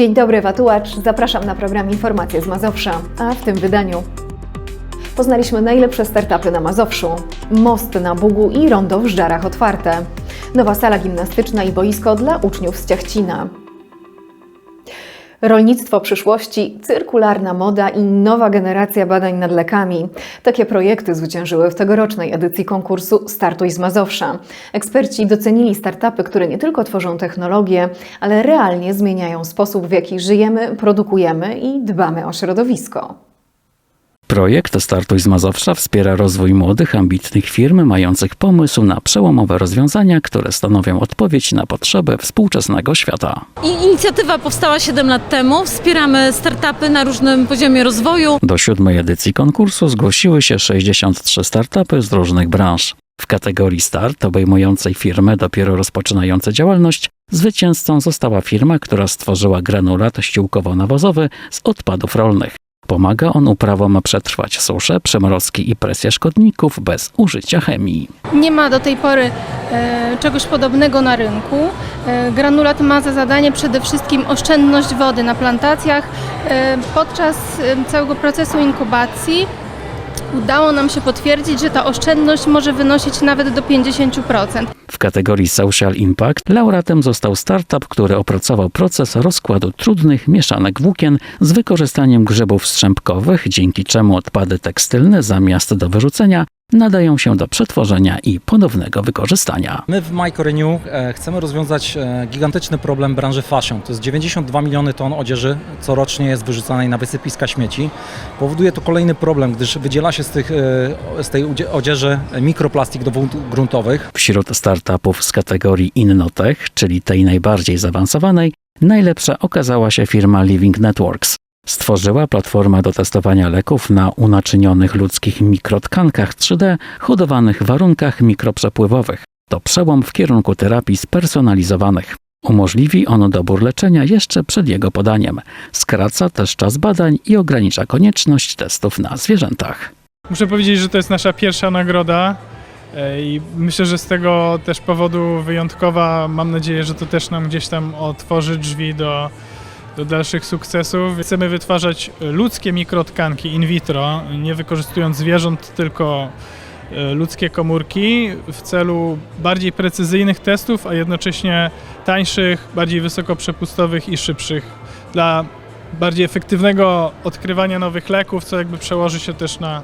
Dzień dobry, Watułacz. Zapraszam na program Informacje z Mazowsza, a w tym wydaniu poznaliśmy najlepsze startupy na Mazowszu, most na Bugu i rondo w Żarach otwarte, nowa sala gimnastyczna i boisko dla uczniów z Ciachcina. Rolnictwo przyszłości, cyrkularna moda i nowa generacja badań nad lekami. Takie projekty zwyciężyły w tegorocznej edycji konkursu Startuj z Mazowsza. Eksperci docenili startupy, które nie tylko tworzą technologie, ale realnie zmieniają sposób, w jaki żyjemy, produkujemy i dbamy o środowisko. Projekt Startuj z Mazowsza wspiera rozwój młodych, ambitnych firm mających pomysł na przełomowe rozwiązania, które stanowią odpowiedź na potrzeby współczesnego świata. Inicjatywa powstała 7 lat temu. Wspieramy startupy na różnym poziomie rozwoju. Do siódmej edycji konkursu zgłosiły się 63 startupy z różnych branż. W kategorii Start, obejmującej firmy dopiero rozpoczynające działalność, zwycięzcą została firma, która stworzyła granulat ściółkowo-nawozowy z odpadów rolnych. Pomaga on uprawom przetrwać susze, przemrozki i presję szkodników bez użycia chemii. Nie ma do tej pory e, czegoś podobnego na rynku. E, granulat ma za zadanie przede wszystkim oszczędność wody na plantacjach. E, podczas e, całego procesu inkubacji udało nam się potwierdzić, że ta oszczędność może wynosić nawet do 50%. W kategorii Social Impact laureatem został startup, który opracował proces rozkładu trudnych mieszanek włókien z wykorzystaniem grzybów strzępkowych, dzięki czemu odpady tekstylne zamiast do wyrzucenia nadają się do przetworzenia i ponownego wykorzystania. My w MyCorenew e, chcemy rozwiązać e, gigantyczny problem branży fashion. To jest 92 miliony ton odzieży corocznie jest wyrzucanej na wysypiska śmieci. Powoduje to kolejny problem, gdyż wydziela się z, tych, e, z tej odzieży mikroplastik do wód gruntowych. Wśród startupów z kategorii Innotech, czyli tej najbardziej zaawansowanej, najlepsza okazała się firma Living Networks. Stworzyła platformę do testowania leków na unaczynionych ludzkich mikrotkankach 3D, hodowanych w warunkach mikroprzepływowych. To przełom w kierunku terapii spersonalizowanych. Umożliwi on dobór leczenia jeszcze przed jego podaniem. Skraca też czas badań i ogranicza konieczność testów na zwierzętach. Muszę powiedzieć, że to jest nasza pierwsza nagroda e, i myślę, że z tego też powodu wyjątkowa. Mam nadzieję, że to też nam gdzieś tam otworzy drzwi do, do dalszych sukcesów. Chcemy wytwarzać ludzkie mikrotkanki in vitro, nie wykorzystując zwierząt, tylko e, ludzkie komórki w celu bardziej precyzyjnych testów, a jednocześnie tańszych, bardziej wysokoprzepustowych i szybszych dla bardziej efektywnego odkrywania nowych leków, co jakby przełoży się też na,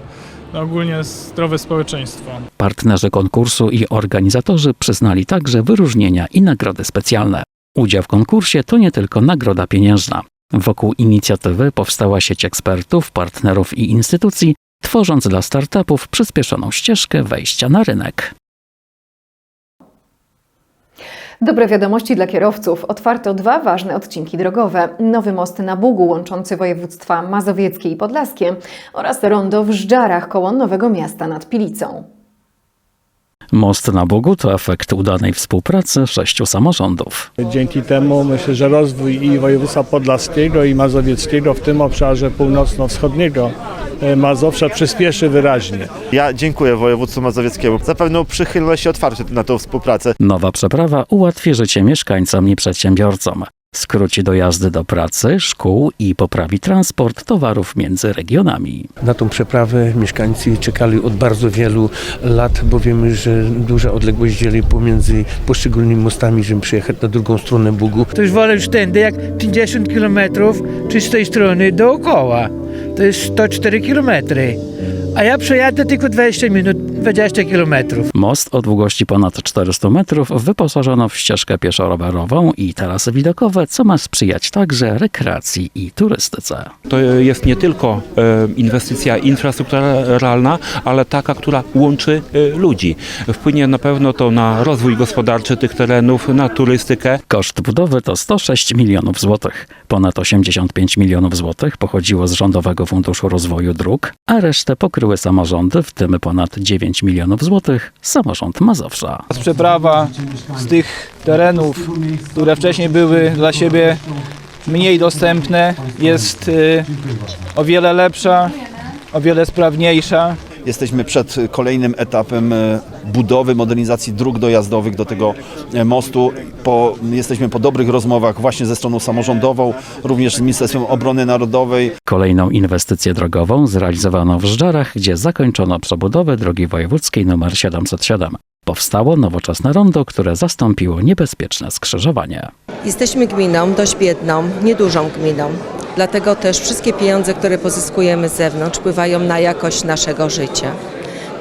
ogólnie zdrowe społeczeństwo. Partnerzy konkursu i organizatorzy przyznali także wyróżnienia i nagrody specjalne. Udział w konkursie to nie tylko nagroda pieniężna. Wokół inicjatywy powstała sieć ekspertów, partnerów i instytucji, tworząc dla startupów przyspieszoną ścieżkę wejścia na rynek. Dobre wiadomości dla kierowców. Otwarto dwa ważne odcinki drogowe. Nowy most na Bugu łączący województwa mazowieckie i podlaskie oraz rondo w Żdżarach koło Nowego Miasta nad Pilicą. Most na Bogu to efekt udanej współpracy sześciu samorządów. Dzięki temu myślę, że rozwój i województwa podlaskiego i mazowieckiego w tym obszarze północno-wschodniego e, Mazowsza przyspieszy wyraźnie. Ja dziękuję województwu mazowieckiemu za pewną przychylność i otwarcie na tą współpracę. Nowa przeprawa ułatwi życie mieszkańcom i przedsiębiorcom. Skróci dojazdy do pracy, szkół i poprawi transport towarów między regionami. Na tą przeprawę mieszkańcy czekali od bardzo wielu lat, bo wiemy, że duża odległość dzieli pomiędzy poszczególnymi mostami, żeby przyjechać na drugą stronę Bugu. To już wolę już tędy jak 50 km, czy z tej strony dookoła. To jest 104 km. A ja przejadę tylko 20 minut, 20 km. Most o długości ponad 400 metrów wyposażono w ścieżkę pieszo-rowerową i tarasy widokowe, co ma sprzyjać także rekreacji i turystyce. To jest nie tylko e, inwestycja infrastrukturalna, ale taka, która łączy e, ludzi. Wpłynie na pewno to na rozwój gospodarczy tych terenów, na turystykę. Koszt budowy to 106 milionów złotych. Ponad 85 milionów złotych pochodziło z Rządowego Funduszu Rozwoju Dróg, a resztę pokryły samorządy, w tym ponad 9 milionów złotych samorząd Mazowsza. Przeprawa z tych terenów, które wcześniej były dla siebie mniej dostępne, jest y, o wiele lepsza, o wiele sprawniejsza Jesteśmy przed kolejnym etapem e, budowy, modernizacji dróg dojazdowych do tego e, mostu. Po, jesteśmy po dobrych rozmowach właśnie ze stroną samorządową, również z Ministerstwem Obrony Narodowej. Kolejną inwestycję drogową zrealizowano w Żdżarach, gdzie zakończono przebudowę drogi wojewódzkiej nr 707. Powstało nowoczesne rondo, które zastąpiło niebezpieczne skrzyżowanie. Jesteśmy gminą dość biedną, niedużą gminą. Dlatego też wszystkie pieniądze, które pozyskujemy z zewnątrz, wpływają na jakość naszego życia.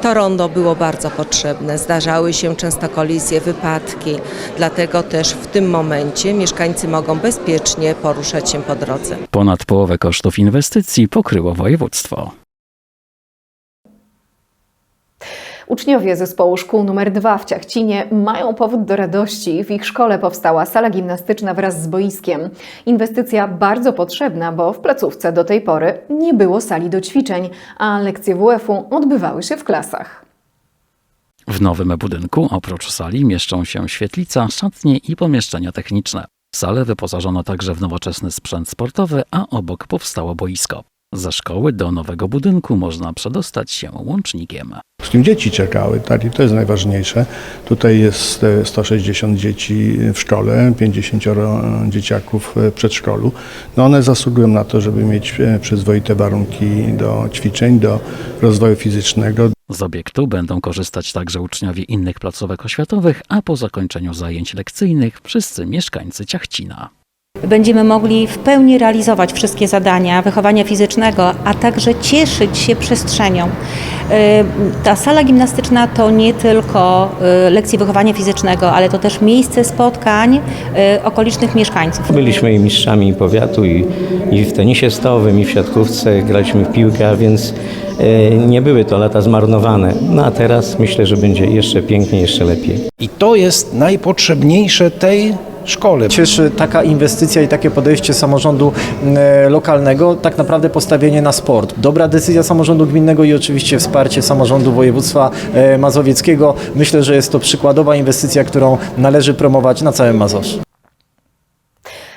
To rondo było bardzo potrzebne. Zdarzały się często kolizje, wypadki. Dlatego też w tym momencie mieszkańcy mogą bezpiecznie poruszać się po drodze. Ponad połowę kosztów inwestycji pokryło województwo. Uczniowie zespołu szkół nr 2 w Ciachcinie mają powód do radości. W ich szkole powstała sala gimnastyczna wraz z boiskiem. Inwestycja bardzo potrzebna, bo w placówce do tej pory nie było sali do ćwiczeń, a lekcje WF-u odbywały się w klasach. W nowym budynku oprócz sali mieszczą się świetlica, szatnie i pomieszczenia techniczne. Salę wyposażono także w nowoczesny sprzęt sportowy, a obok powstało boisko. Ze szkoły do nowego budynku można przedostać się łącznikiem. Z tym dzieci czekały, tak, i to jest najważniejsze. Tutaj jest e, 160 dzieci w szkole, 50 dzieciaków w przedszkolu. No one zasługują na to, żeby mieć e, przyzwoite warunki do ćwiczeń, do rozwoju fizycznego, Z obiektu będą korzystać także uczniowie innych placówek oświatowych, a po zakończeniu zajęć lekcyjnych wszyscy mieszkańcy Ciachcina. Będziemy mogli w pełni realizować wszystkie zadania wychowania fizycznego, a także cieszyć się przestrzenią. E, Ta sala gimnastyczna to nie tylko e, lekcje wychowania fizycznego, ale to też miejsce spotkań e, okolicznych mieszkańców. Byliśmy i mistrzami powiatu i, i w tenisie stołowym, i w siatkówce, graliśmy w piłkę, a więc nie były to lata zmarnowane. No a teraz myślę, że będzie jeszcze piękniej, jeszcze lepiej. I to jest najpotrzebniejsze tej szkole. Cieszy taka inwestycja i takie podejście samorządu e, lokalnego, tak naprawdę postawienie na sport. Dobra decyzja samorządu gminnego i oczywiście wsparcie samorządu województwa e, mazowieckiego. Myślę, że jest to przykładowa inwestycja, którą należy promować na całym Mazowszu.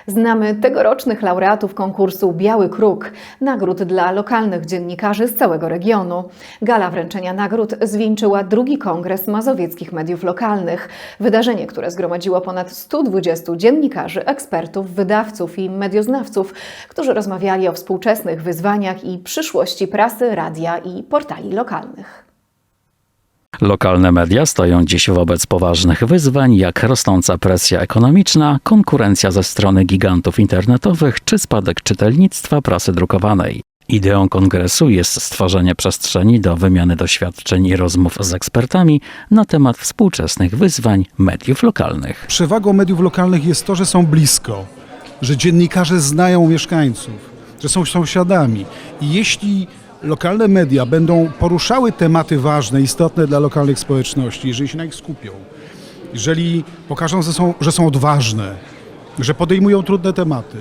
Znamy tegorocznych laureatów konkursu Biały Kruk, nagród dla lokalnych dziennikarzy z całego regionu. Gala wręczenia nagród zwieńczyła drugi kongres mazowieckich mediów lokalnych. Wydarzenie, które zgromadziło ponad 120 dziennikarzy, ekspertów, wydawców i medioznawców, którzy rozmawiali o współczesnych wyzwaniach i przyszłości prasy, radia i portali lokalnych. Lokalne media stoją dziś wobec poważnych wyzwań, jak rosnąca presja ekonomiczna, konkurencja ze strony gigantów internetowych czy spadek czytelnictwa prasy drukowanej. Ideą kongresu jest stworzenie przestrzeni do wymiany doświadczeń i rozmów z ekspertami na temat współczesnych wyzwań mediów lokalnych. Przewagą mediów lokalnych jest to, że są blisko, że dziennikarze znają mieszkańców, że są sąsiadami. I jeśli lokalne media będą poruszały tematy ważne, istotne dla lokalnych społeczności, jeżeli się na nich skupią, jeżeli pokażą, że są, że są odważne, że podejmują trudne tematy,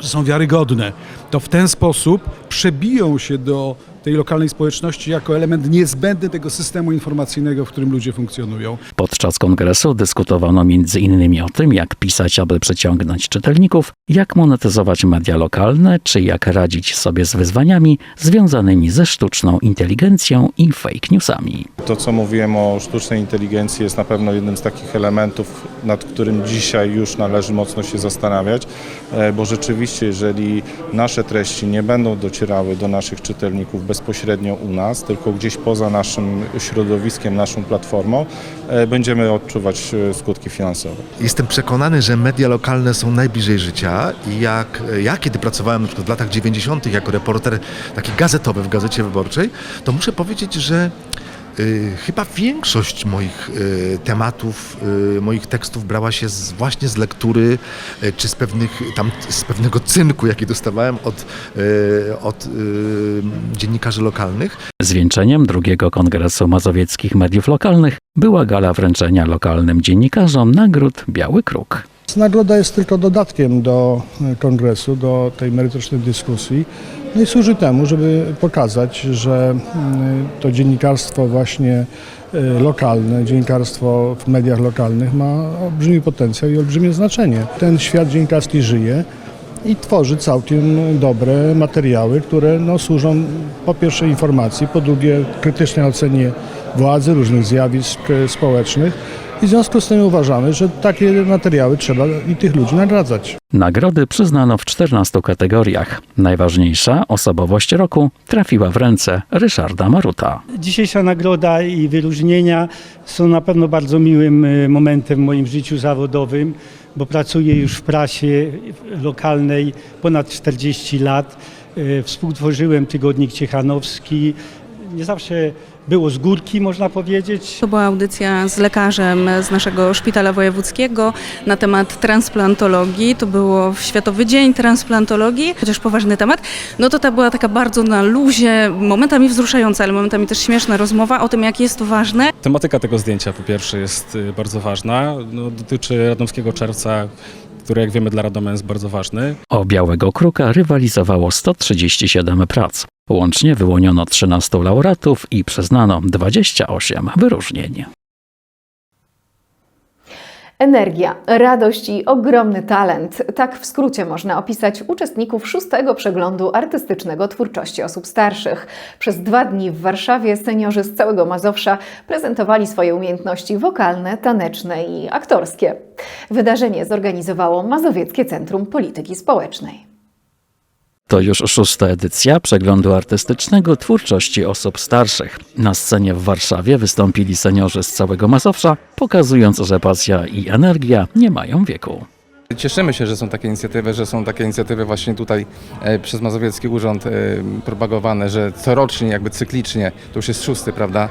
że są wiarygodne, to w ten sposób przebiją się do tej lokalnej społeczności jako element niezbędny tego systemu informacyjnego, w którym ludzie funkcjonują. Podczas kongresu dyskutowano m.in. o tym, jak pisać, aby przyciągnąć czytelników, jak monetyzować media lokalne, czy jak radzić sobie z wyzwaniami związanymi ze sztuczną inteligencją i fake newsami. To, co mówiłem o sztucznej inteligencji, jest na pewno jednym z takich elementów, nad którym dzisiaj już należy mocno się zastanawiać, e, bo rzeczywiście, jeżeli nasze treści nie będą docierały do naszych czytelników bezpośrednio u nas, tylko gdzieś poza naszym środowiskiem, naszą platformą, e, będziemy odczuwać e, skutki finansowe. Jestem przekonany, że media lokalne są najbliżej życia i jak ja, kiedy pracowałem na przykład w latach 90. jako reporter taki gazetowy w Gazecie Wyborczej, to muszę powiedzieć, że chyba większość moich y, tematów, y, moich tekstów brała się z, właśnie z lektury y, czy z, pewnych, tam, z pewnego cynku, jaki dostawałem od, y, od y, dziennikarzy lokalnych. Zwieńczeniem drugiego kongresu mazowieckich mediów lokalnych była gala wręczenia lokalnym dziennikarzom nagród Biały Kruk. Nagroda jest tylko dodatkiem do e, kongresu, do tej merytorycznej dyskusji. No i służy temu, żeby pokazać, że mm, to dziennikarstwo właśnie e, lokalne, dziennikarstwo w mediach lokalnych ma olbrzymi potencjał i olbrzymie znaczenie. Ten świat dziennikarski żyje i tworzy całkiem dobre materiały, które no, służą po pierwsze informacji, po drugie krytycznej ocenie władzy, różnych zjawisk e, społecznych i w związku z tym uważamy, że takie materiały trzeba i tych ludzi nagradzać. Nagrody przyznano w 14 kategoriach. Najważniejsza osobowość roku trafiła w ręce Ryszarda Maruta. Dzisiejsza nagroda i wyróżnienia są na pewno bardzo miłym e, momentem w moim życiu zawodowym, bo pracuję już w prasie lokalnej ponad 40 lat. E, Współtworzyłem tygodnik Ciechanowski. Nie zawsze było z górki, można powiedzieć. To była audycja z lekarzem z naszego szpitala wojewódzkiego na temat transplantologii. To było w Światowy Dzień Transplantologii, chociaż poważny temat. No to ta była taka bardzo na luzie, momentami wzruszająca, ale momentami też śmieszna rozmowa o tym, jak jest to ważne. Tematyka tego zdjęcia po pierwsze jest y, bardzo ważna. No, dotyczy Radomskiego Czerwca, który jak wiemy dla Radoma jest bardzo ważny. O Białego Kruka rywalizowało 137 prac. Łącznie wyłoniono 13 laureatów i przyznano 28 wyróżnień. Energia, radość i ogromny talent. Tak w skrócie można opisać uczestników szóstego przeglądu artystycznego twórczości osób starszych. Przez dwa dni w Warszawie seniorzy z całego Mazowsza prezentowali swoje umiejętności wokalne, taneczne i aktorskie. Wydarzenie zorganizowało Mazowieckie Centrum Polityki Społecznej. To już szósta edycja przeglądu artystycznego twórczości osób starszych. Na scenie w Warszawie wystąpili seniorzy z całego Mazowsza, pokazując, że pasja i energia nie mają wieku. Cieszymy się, że są takie inicjatywy, że są takie inicjatywy właśnie tutaj e, przez Mazowiecki Urząd e, propagowane, że corocznie, jakby cyklicznie, to już jest szósty, prawda,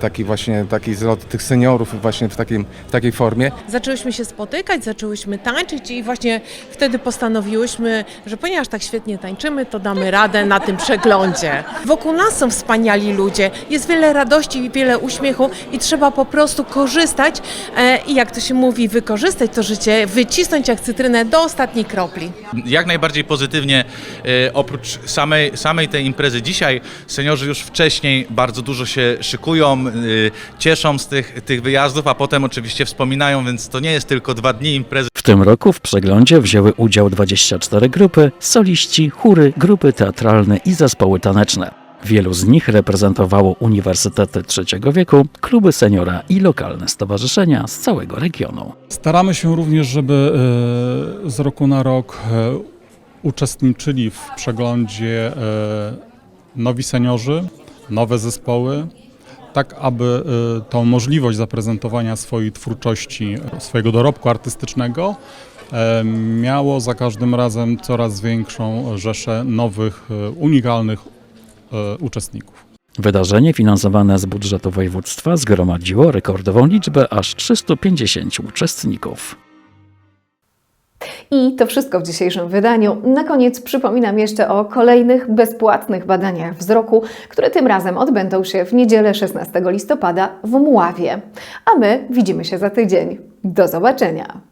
taki właśnie taki zlot tych seniorów właśnie w, takim, w takiej formie. Zaczęłyśmy się spotykać, zaczęłyśmy tańczyć i właśnie wtedy postanowiłyśmy, że ponieważ tak świetnie tańczymy, to damy radę na tym przeglądzie. Wokół nas są wspaniali ludzie, jest wiele radości i wiele uśmiechu i trzeba po prostu korzystać e, i jak to się mówi, wykorzystać to życie, wycisnąć jak cytrynę do ostatniej kropli. jak najbardziej pozytywnie. E, Oprócz samej, samej tej imprezy dzisiaj, seniorzy już wcześniej bardzo dużo się szykują, e, cieszą z tych, tych wyjazdów, a potem oczywiście wspominają, więc to nie jest tylko dwa dni imprezy. W tym roku w przeglądzie wzięły udział 24 grupy, soliści, chóry, grupy teatralne i zespoły taneczne. Wielu z nich reprezentowało uniwersytety trzeciego wieku, kluby seniora i lokalne stowarzyszenia z całego regionu. Staramy się również, żeby e, z roku na rok e, uczestniczyli w przeglądzie nowi seniorzy, nowe zespoły, tak aby e, tą możliwość zaprezentowania swojej twórczości, swojego dorobku artystycznego e, miało za każdym razem coraz większą rzeszę nowych, e, unikalnych e, uczestników. Wydarzenie finansowane z budżetu województwa zgromadziło rekordową liczbę aż 350 uczestników. I to wszystko w dzisiejszym wydaniu. Na koniec przypominam jeszcze o kolejnych bezpłatnych badaniach wzroku, które tym razem odbędą się w niedzielę 16 listopada w Mławie. A my widzimy się za tydzień. Do zobaczenia!